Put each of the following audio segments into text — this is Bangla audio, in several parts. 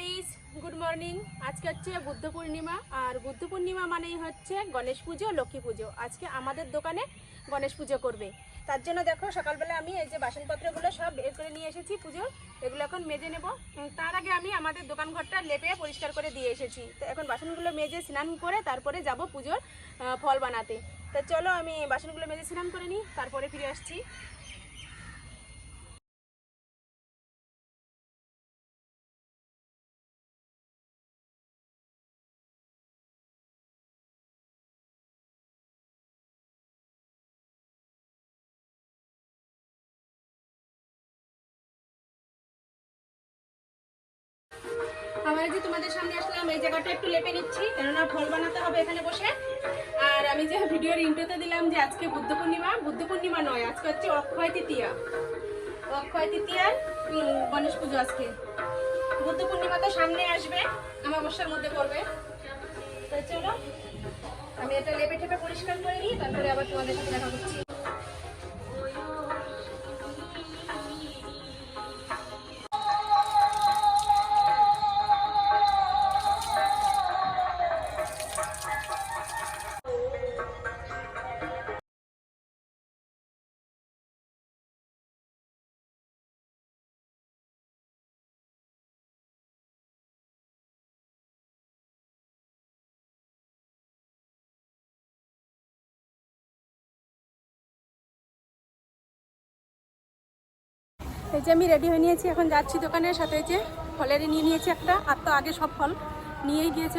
গাইস গুড মর্নিং আজকে হচ্ছে বুদ্ধ পূর্ণিমা, আর বুদ্ধ পূর্ণিমা মানেই হচ্ছে গণেশ পুজো, লক্ষ্মী পুজো। আজকে আমাদের দোকানে গণেশ পুজো করবে। তার জন্য দেখো, সকালবেলা আমি এই যে বাসনপত্রগুলো সব বের করে নিয়ে এসেছি পুজোর, এগুলো এখন মেজে নেব। তার আগে আমি আমাদের দোকান ঘরটা লেপে পরিষ্কার করে দিয়ে এসেছি। তো এখন বাসনগুলো মেজে স্নান করে তারপরে যাব পুজোর ফল বানাতে। তো চলো আমি বাসনগুলো মেজে স্নান করে নিই, তারপরে ফিরে আসছি। এই যে তোমাদের সামনে আসলাম, এই জায়গাটা একটু লেপে নিচ্ছি, কেননা ফল বানাতে হবে এখানে বসে। আর আমি যে ভিডিওর ইন্ট্রোতে দিলাম যে আজকে বুদ্ধ পূর্ণিমা বুদ্ধ পূর্ণিমা নয়, আজকে হচ্ছে অক্ষয় তৃতীয়া। অক্ষয় তৃতীয়ার গণেশ পুজো আজকে। বুদ্ধ পূর্ণিমা তো সামনে আসবে আমার বসার মধ্যে পড়বে। এই যে আমি রেডি হয়ে নিয়েছি, এখন যাচ্ছি দোকানের সাথে যে ফলেরই নিয়ে নিয়েছি একটা। আর তো আগে সব ফল নিয়েই গিয়েছে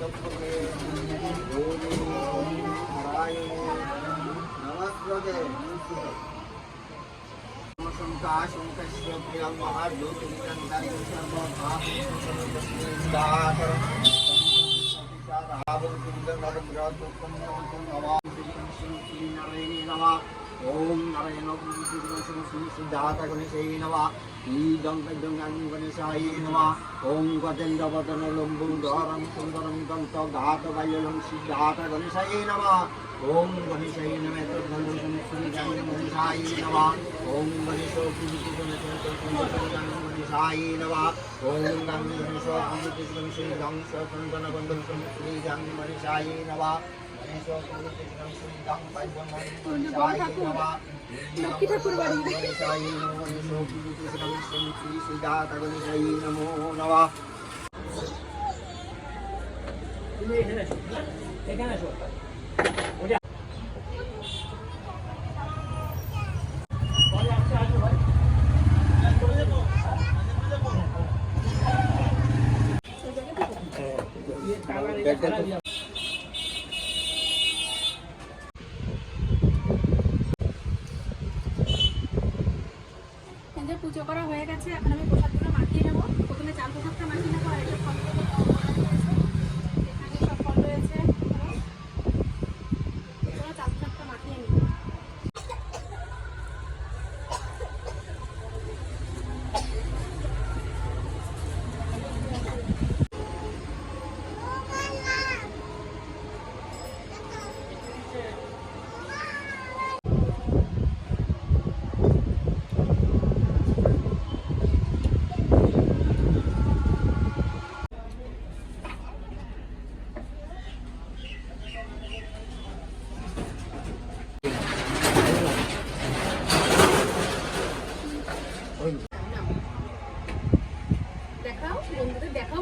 দোকানে কি হয় করণাবুগ্নিমম্বারম্ভে আদিত্যং বর্মা বিষ্ণু শিব বর্মানম সবৃহস্পতি উপকরণ বিদ্যায় আমান্যনবিদং কদলি ফলং ফলমূলেং শ্রী নারায়ণে নমঃ। ওম নারায়ণে নমঃ। শ্রী শ্রী সিদ্ধার্থ গণেশে নমঃ নমস্তে শঙ্কাশঙ্কস্য প্রিয়ং মহাদূতনিরন্তরিং ওম নারায়ণ সিদ্ধার্থ গণেশাই নমঃ। ঈদং পদ্যং গণেশাই নমঃ ওম গজেন্দ্র বদন লম্বু দরম সুন্দরম দন্ত ঘাত বায়ুলং সিদ্ধার্থ গণেশাই নমঃ ওম গণেশাই নমঃ তদ্ভন্দং গণেশাই গণেশাই নমঃ ওম গণেশো পূজিত গণেশাই নমঃ। ওম গণেশো পূজিত গণেশাই গং সন্দন বন্দং শ্রী গং গণেশাই নমঃ গণেশো পূজিত গণেশাই গং পদ্যং গণেশাই নমঃ লক্ষ্মী ঠাকুর বাড়ি গণেশাই নমঃ। গণেশো পূজিত গণেশাই শ্রী সিদ্ধার্থ গণেশাই নমো নমঃ এই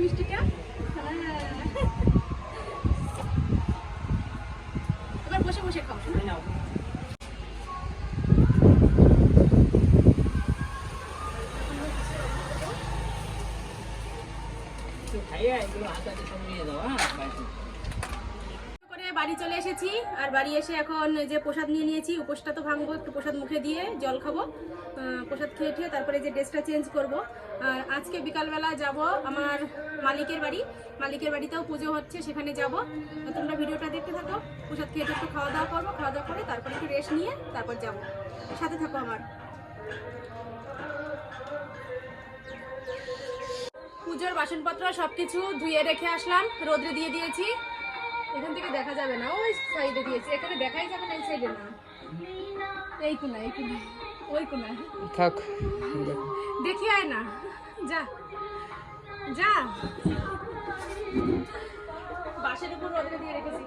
used to come? বাড়ি এসে এখন যে প্রসাদ নিয়ে নিয়েছি, উপোসটা তো ভাঙবো, একটু প্রসাদ মুখে দিয়ে জল খাব প্রসাদ খেয়ে খেয়ে তারপরে যে ড্রেসটা চেঞ্জ করব। আর আজকে বিকালবেলা যাব আমার মালিকের বাড়ি, মালিকের বাড়িতেও পুজো হচ্ছে, সেখানে যাব। তোমরা ভিডিওটা দেখতে থাকো, প্রসাদ খেয়ে একটু খাওয়া দাওয়া করব, খাওয়া দাওয়া করে তারপরে একটু রেস্ট নিয়ে তারপর যাব। সাথে থাকো আমার। পুজোর বাসনপত্র সবকিছু ধুয়ে রেখে আসলাম, রোদ্রে দিয়ে দিয়েছি। এখান থেকে দেখা যাবে না। ওই সাইডে দিয়েছে। এখানে দেখাই যাবে না এই সাইডে না। এই কোনা এই কোনা ওই কোনা থাক। দেখি আয় না। যা। যা। বাসের উপর রোদ্রে দিয়ে রেখেছি।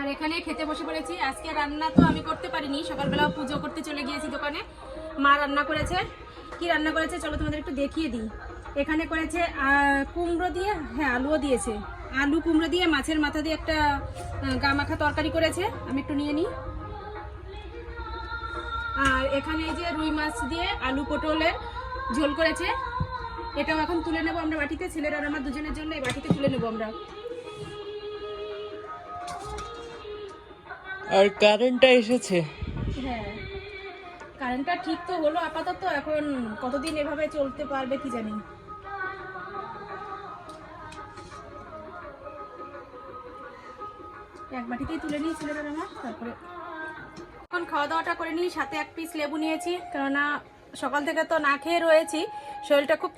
আর এখানে খেতে বসে পড়েছি। আজকে রান্না তো আমি করতে পারিনি। সকালবেলা পুজো করতে চলে গিয়েছি দোকানে। মা রান্না করেছে। কি রান্না করেছে চলো তোমাদের একটু দেখিয়ে দিই। এখানে করেছে কুমড়ো দিয়ে হ্যাঁ আলুও দিয়েছে। আলু কুমড়ো দিয়ে মাছের মাথা দিয়ে একটা আহ, গা মাখা তরকারি করেছে। আমি একটু নিয়ে নিই। আর এখানে এই যে রুই মাছ দিয়ে আলু পটলের ঝোল করেছে। এটাও এখন তুলে নেব আমরা বাটিতে ছেলের আর আমার দুজনের জন্য এই বাটিতে তুলে নেব আমরা। আর কারেন্টটা এসেছে। হ্যাঁ। কারেন্টটা ঠিক তো হলো আপাতত, এখন কতদিন এভাবে চলতে পারবে কি জানি। এক বাটিতেই তুলে তারপরে এখন খাওয়া দাওয়াটা করে সাথে এক পিস লেবু নিয়েছি, কেননা সকাল থেকে তো না খেয়ে রয়েছি, শরীরটা খুব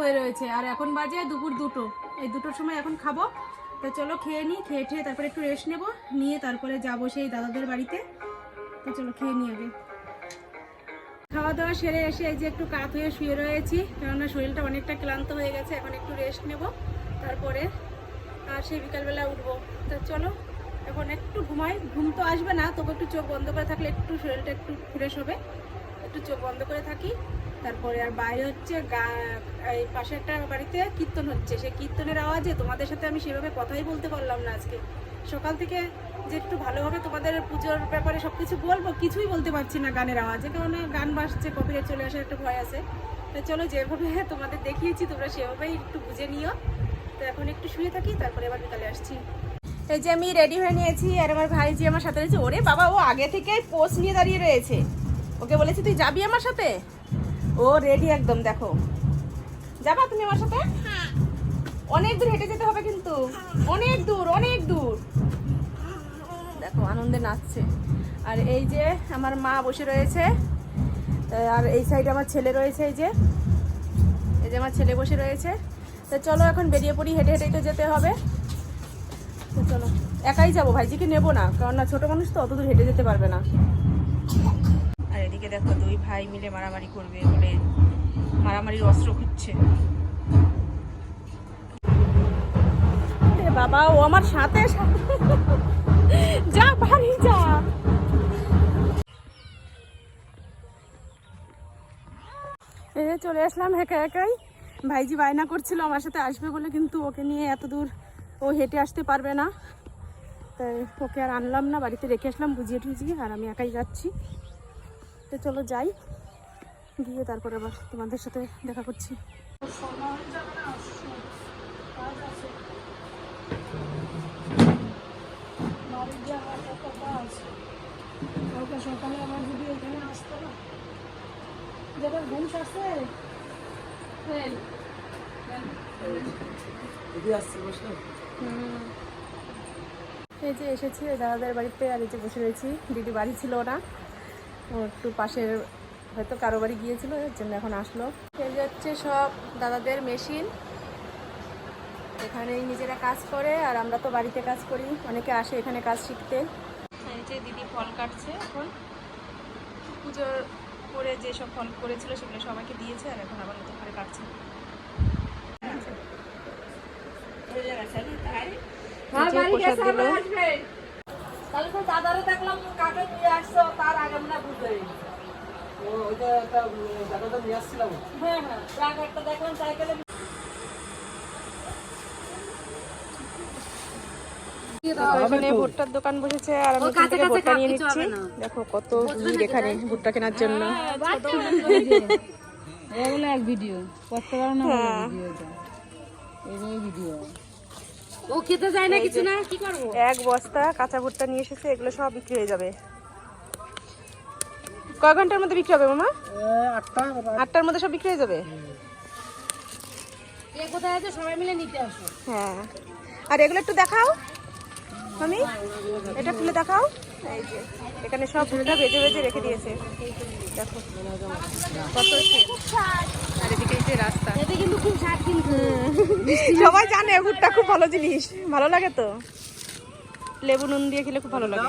হয়ে রয়েছে। আর এখন বাজে দুপুর দুটো, এই দুটোর সময় এখন খাব। তো চলো খেয়ে নিই, খেয়ে তারপরে একটু রেস্ট নেব, নিয়ে তারপরে যাব সেই দাদাদের বাড়িতে। তো চলো খেয়ে নিয়ে আগে। খাওয়া দাওয়া সেরে এসে এই যে একটু কাত হয়ে শুয়ে রয়েছি, কেননা শরীরটা অনেকটা ক্লান্ত হয়ে গেছে, এখন একটু রেস্ট নেব, তারপরে, আর সেই বিকালবেলা উঠবো। তো চলো, এখন একটু ঘুমাই, ঘুম তো আসবে না, তবু একটু চোখ বন্ধ করে থাকলে একটু শরীরটা একটু ফ্রেশ হবে, একটু চোখ বন্ধ করে থাকি, তারপরে আর বাইরে হচ্ছে গা, এই পাশে একটা বাড়িতে কীর্তন হচ্ছে, সেই কীর্তনের আওয়াজে তোমাদের সাথে আমি সেভাবে কথাই বলতে পারলাম না আজকে। সকাল থেকে যে একটু ভালোভাবে তোমাদের পুজোর ব্যাপারে সব কিছু বলব কিছুই বলতে পারছি না গানের আওয়াজে কারণ গান বাজছে কপিরে চলে আসার একটা ভয় আছে। তো চলো যেভাবে তোমাদের দেখিয়েছি তোমরা সেভাবেই একটু বুঝে নিও। তো এখন একটু শুয়ে থাকি তারপরে এবার বিকালে আসছি। এই যে আমি রেডি হয়ে নিয়েছি আর আমার ভাইজি আমার সাথে রয়েছে। ওরে বাবা ও আগে থেকে পোস্ট নিয়ে দাঁড়িয়ে রয়েছে। ওকে বলেছি তুই যাবি আমার সাথে? ও রেডি একদম দেখো। যাবা তুমি আমার সাথে? অনেক দূর হেঁটে যেতে হবে কিন্তু। অনেক দূর অনেক দূর। দেখো, আনন্দে নাচছে। আর এই যে আমার মা বসে রয়েছে আর এই সাইডে আমার ছেলে রয়েছে, এই যে। এই যে আমার ছেলে বসে রয়েছে। তো চলো এখন বেরিয়ে পড়ি, হেঁটে হেঁটেই তো যেতে হবে। তো চলো, একাই যাব ভাইজিকে নেব না, কারণ না ছোটো মানুষ তো অত দূর হেঁটে যেতে পারবে না। আর এদিকে দেখো দুই ভাই মিলে মারামারি করবে বলে মারামারির অস্ত্র খুঁজছে। বাবা, ও আমার সাথে সাথে। যা, বাড়ি যা। এই চলে আসলাম একা একাই। ভাইজি বায়না করছিল আমার সাথে আসবে বলে, কিন্তু ওকে নিয়ে এত দূর ও হেঁটে আসতে পারবে না। তাই ওকে আর আনলাম না, বাড়িতে রেখে আসলাম বুঝিয়ে টুঝিয়ে, আর আমি একাই যাচ্ছি। তো চলো যাই, গিয়ে তারপরে আবার তোমাদের সাথে দেখা করছি। সকালে আবার যদি এখানে আসতো না? যেটা ঘুম সারছে এই যে এসেছি দাদাদের বাড়িতে আর এই যে বসে রয়েছি। দিদি বাড়ি ছিল না। ও একটু পাশের হয়তো কারও বাড়ি গিয়েছিল এর জন্য এখন আসলো। এই যাচ্ছে সব দাদাদের মেশিন। এখানেই নিজেরা কাজ করে আর আমরা তো বাড়িতে কাজ করি। অনেকে আসে এখানে কাজ শিখতে। যে দিদি ফল কাটছে এখন পুজোর করে যেসব ফল করেছিল সেগুলো সবাইকে দিয়েছে আর এখন আবার নতুন করে কাটছে। এই যে প্রসাদ দিলো। তাহলে তো দাদারে দেখলাম কাকে নিয়ে আসছো তার আগে মনে হয় হ্যাঁ হ্যাঁ দেখলাম সাইকেলে এখানে ভুট্টার দোকান বসেছে আর আমি এখান থেকে ভুট্টা নিয়ে নিচ্ছি। দেখো কত ভিড় এখানে ভুট্টা কেনার জন্য। এক ভিডিও। করতে পারো না হ্যাঁ। Video video. ও খেতে যায় না কিছু না কি করব? এক বস্তা কাঁচা ভুট্টা নিয়ে এসেছে এগুলো সব বিক্রি হয়ে যাবে। কয় ঘণ্টার মধ্যে বিক্রি হবে মামা? আটটার মধ্যে সব বিক্রি হয়ে যাবে? কোথায় আছে সবাই মিলে নিতে আসো। হ্যাঁ। আর এগুলো একটু দেখাও। আমি এটা খুলে দেখাও। এই যে এখানে সব ভুট্টা ভেজে ভেজে রেখে দিয়েছে। দেখো কত আর এদিকে যে রাস্তা। এতে কিন্তু খুব স্বাদ কিন্তু। সবাই জানে ভুট্টা খুব ভালো জিনিস। ভালো লাগে তো? লেবু নুন দিয়ে খেলে খুব ভালো লাগে।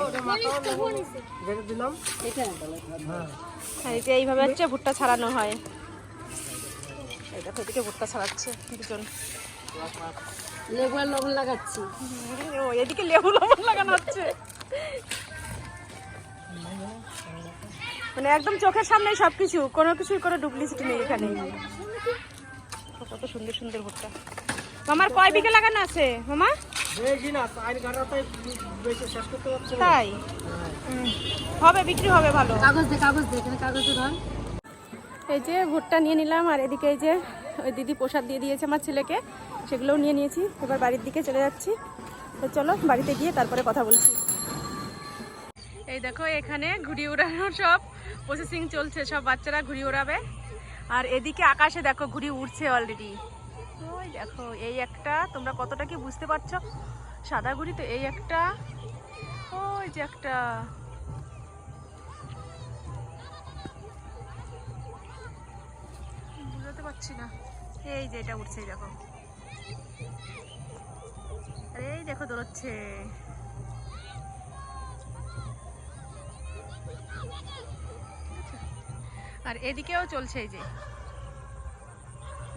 আর যে এইভাবে হচ্ছে ভুট্টা ছাড়ানো হয়। এটা এদিকে ভুট্টা ছাড়াচ্ছে দুজন। লেবু আর লবণ লাগাচ্ছি। ও এদিকে লেবু লবণ লাগানো হচ্ছে। মানে একদম চোখের সামনে সবকিছু কোনো কিছুর কোনো ডুপ্লিসিটি নেই এখানে। কত সুন্দর সুন্দর ভুট্টা। মামার কয় বিঘা লাগানো আছে মামা? তাই হুম। হবে বিক্রি হবে ভালো। কাগজ দে কাগজ দে এখানে কাগজ দে ধর। এই যে ভুট্টা নিয়ে নিলাম আর এদিকে এই যে ওই দিদি প্রসাদ দিয়ে দিয়েছে আমার ছেলেকে। সেগুলোও নিয়ে নিয়েছি। এবার বাড়ির দিকে চলে যাচ্ছি। তো চলো বাড়িতে গিয়ে তারপরে কথা বলছি। এই দেখো, এখানে ঘুড়ি উড়ানোর সব প্রসেসিং চলছে। সব বাচ্চারা ঘুড়ি উড়াবে। আর এদিকে আকাশে দেখো ঘুড়ি উড়ছে অলরেডি ওই দেখো, এই একটা, তোমরা কতটা কি বুঝতে পারছ? সাদা ঘুড়ি তো এই একটা। ওই যে একটা। বুঝতে পারছি না। এই যে এটা উঠছে দেখো। আরে, এই দেখো দৌড়চ্ছে। আর এদিকেও চলছে এই যে।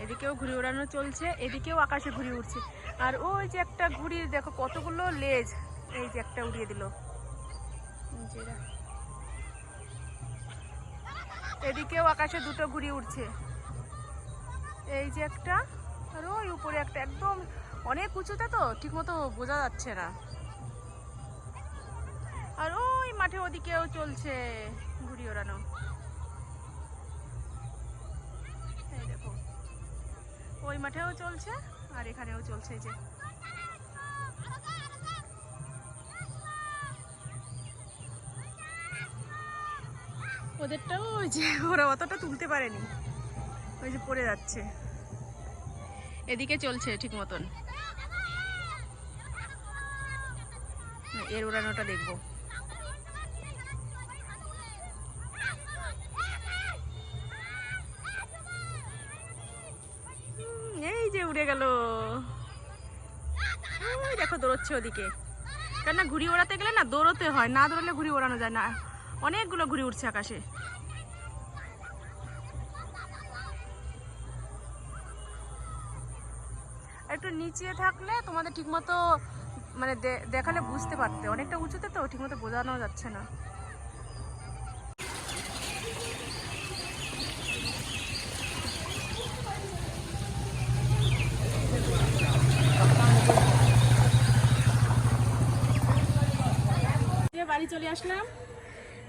এদিকেও ঘুরে ওড়ানো চলছে, এদিকেও আকাশে ঘুরে উঠছে আর ওই যে একটা ঘুড়ির দেখো কতগুলো লেজ, এই যে একটা উড়িয়ে দিল। এদিকেও আকাশে দুটো ঘুড়ি উঠছে এই যে একটা আর ওই উপরে একটা একদম অনেক উঁচুতে তো ঠিক মতো বোঝা যাচ্ছে না। আর ওই মাঠে ওদিকেও চলছে ঘুড়ি ওড়ানো। দেখো। ওই মাঠেও চলছে আর এখানেও চলছে যে। ওদেরটাও ওই যে ওরা অতটা তুলতে পারেনি। ওই যে পড়ে যাচ্ছে। এদিকে চলছে ঠিক মতন। এর উড়ানোটা দেখব। এই যে উড়ে গেল। দেখো দৌড়চ্ছে ওদিকে। কেননা ঘুড়ি ওড়াতে গেলে না দৌড়তে হয়, না দৌড়লে ঘুড়ি ওড়ানো যায় না। অনেকগুলো ঘুড়ি উঠছে আকাশে। একটু নিচে থাকলে তোমাদের ঠিকমতো মানে দেখালে বুঝতে পারতে। অনেকটা উঁচুতে তো, ঠিকমতো বোঝানো যাচ্ছে না। বাড়ি চলে আসলাম।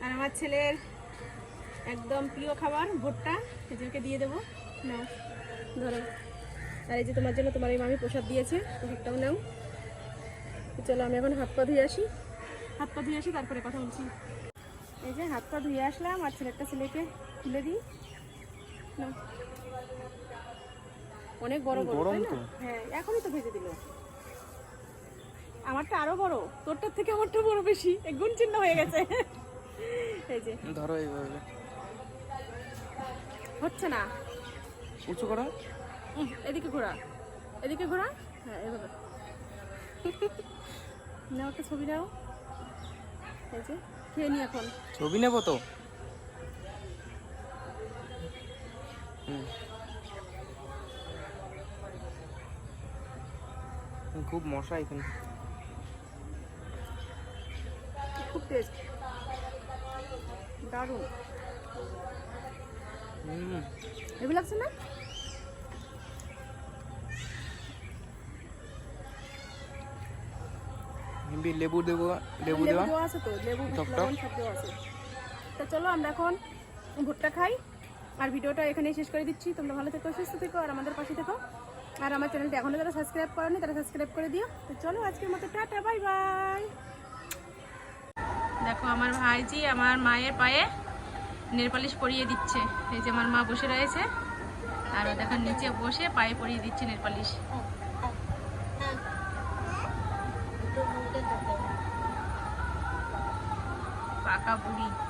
আর আমার ছেলের একদম প্রিয় খাবার, ভুট্টা। এদেরকে দিয়ে দেবো। নাও, ধরো। আর এই যে তোমার জন্য তোমার এই মামি প্রসাদ দিয়েছে প্রসাদটাও নাও। তো চলো আমি এখন হাত পা ধুয়ে আসি। হাত পা ধুয়ে আসি তারপরে কথা বলছি। এই যে হাত পা ধুয়ে আসলাম আর ছেলেটা ছেলেকে খুলে দিই। নাও। অনেক বড় বড় তাই না? হ্যাঁ এখনই তো ভেজে দিল। আমারটা আরও বড় তোরটার থেকে আমারটা বড় বেশি। এক গুণ চিহ্ন হয়ে গেছে। এই যে। ধরো এইভাবে। হচ্ছে না। উঁচু করো। এদিকে ঘোরা। এদিকে ঘোরা? হ্যাঁ এভাবে। নাও একটা ছবি নাও। এই যে খেয়ে নি এখন। ছবি নেব তো? খুব মশা এখানে। খুব টেস্ট দারুণ। হুম। হেভি লাগছে না? লেবু দেবো লেবু দেওয়া। আছে তো লেবু। লবণ সব দেওয়া আছে। তো চলো আমরা এখন ভুট্টা খাই। আর ভিডিওটা এখানেই শেষ করে দিচ্ছি। তোমরা ভালো থেকো সুস্থ থেকো আর আমাদের পাশে থেকো। আর আমার চ্যানেলটা এখনও যারা সাবস্ক্রাইব করেনি তারা সাবস্ক্রাইব করে দিও। তো চলো আজকের মতো টাটা বাই বাই। দেখো আমার ভাইজি আমার মায়ের পায়ে নেলপালিশ পরিয়ে দিচ্ছে। এই যে আমার মা বসে রয়েছে আর ও দেখো নিচে বসে পায়ে পরিয়ে দিচ্ছে নেলপালিশ Caburi.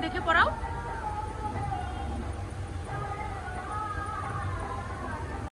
দেখে পড়াও।